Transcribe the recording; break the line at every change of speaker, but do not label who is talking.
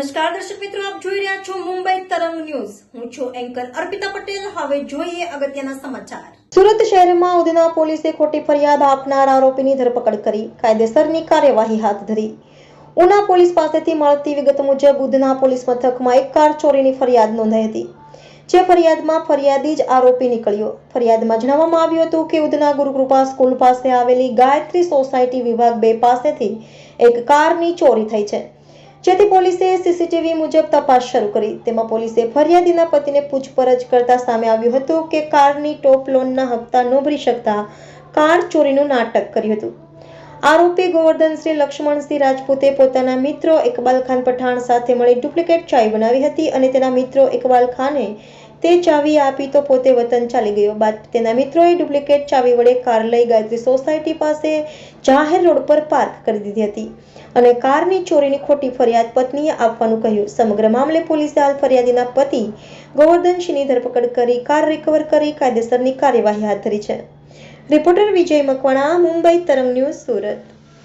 દર્શક મિત્રો, આપ જોઈ રહ્યા છો મુંબઈ તરંગ ન્યૂઝ. હું છું એન્કર અર્પિતા પટેલ. હવે જોઈએ અગત્યના સમાચાર. સુરત શહેરમાં ઉધના પોલીસે ખોટી ફરિયાદ આપનાર આરોપીની ધરપકડ કરી, કાયદેસરની કાર્યવાહી હાથ ધરી. ઉના પોલીસ પાસેથી મળતી વિગત મુજબ ઉધના પોલીસ મથકમાં એક કાર ચોરીની ફરિયાદ નોંધાઈ હતી. જે ફરિયાદમાં ફરિયાદી જ આરોપી નીકળ્યો. ફરિયાદમાં જણાવવામાં આવ્યું હતું કે ઉધના ગુરુકૃપા સ્કૂલ પાસે આવેલી ગાયત્રી સોસાયટી વિભાગ બે પાસેથી એક કારની ચોરી થઈ છે. જેથી પોલીસે સીસીટીવી મુજબ તપાસ શરૂ કરી. તેમાં પોલીસે ફરિયાદીના પતિને પૂછપરછ કરતા સામે આવ્યું હતું કે કારની ટોપ લોનના હપ્તા નોભરી શકતા કાર ચોરીનું નાટક કર્યું હતું. આરોપી ગોવર્ધનશ્રી લક્ષ્મણસિંહ રાજપૂતે પોતાના મિત્રો ઇકબાલ ખાન પઠાણ સાથે મળી ડુપ્લિકેટ ચાય બનાવી હતી અને તેના મિત્રો ઇકબાલ ખાને તે ચાવી આપી તો પોતે વતન ચાલી ગયો. બાદ તેના મિત્રોએ ડુપ્લિકેટ ચાવી વડે કાર લઈ ગાયત્રી સોસાયટી પાસે જાહેર રોડ પર પાર્ક કરી દીધી હતી અને કારની ચોરીની ખોટી ફરિયાદ પત્નીએ આપવાનું કહ્યું. સમગ્ર મામલે પોલીસે હાલ ફરિયાદીના પતિ ગોવર્ધનસિંહની ધરપકડ કરી કાર રિકવર કરી કાયદેસરની કાર્યવાહી હાથ ધરી છે. રિપોર્ટર વિજય મકવાણા, મુંબઈ, તરંગ ન્યૂઝ, સુરત.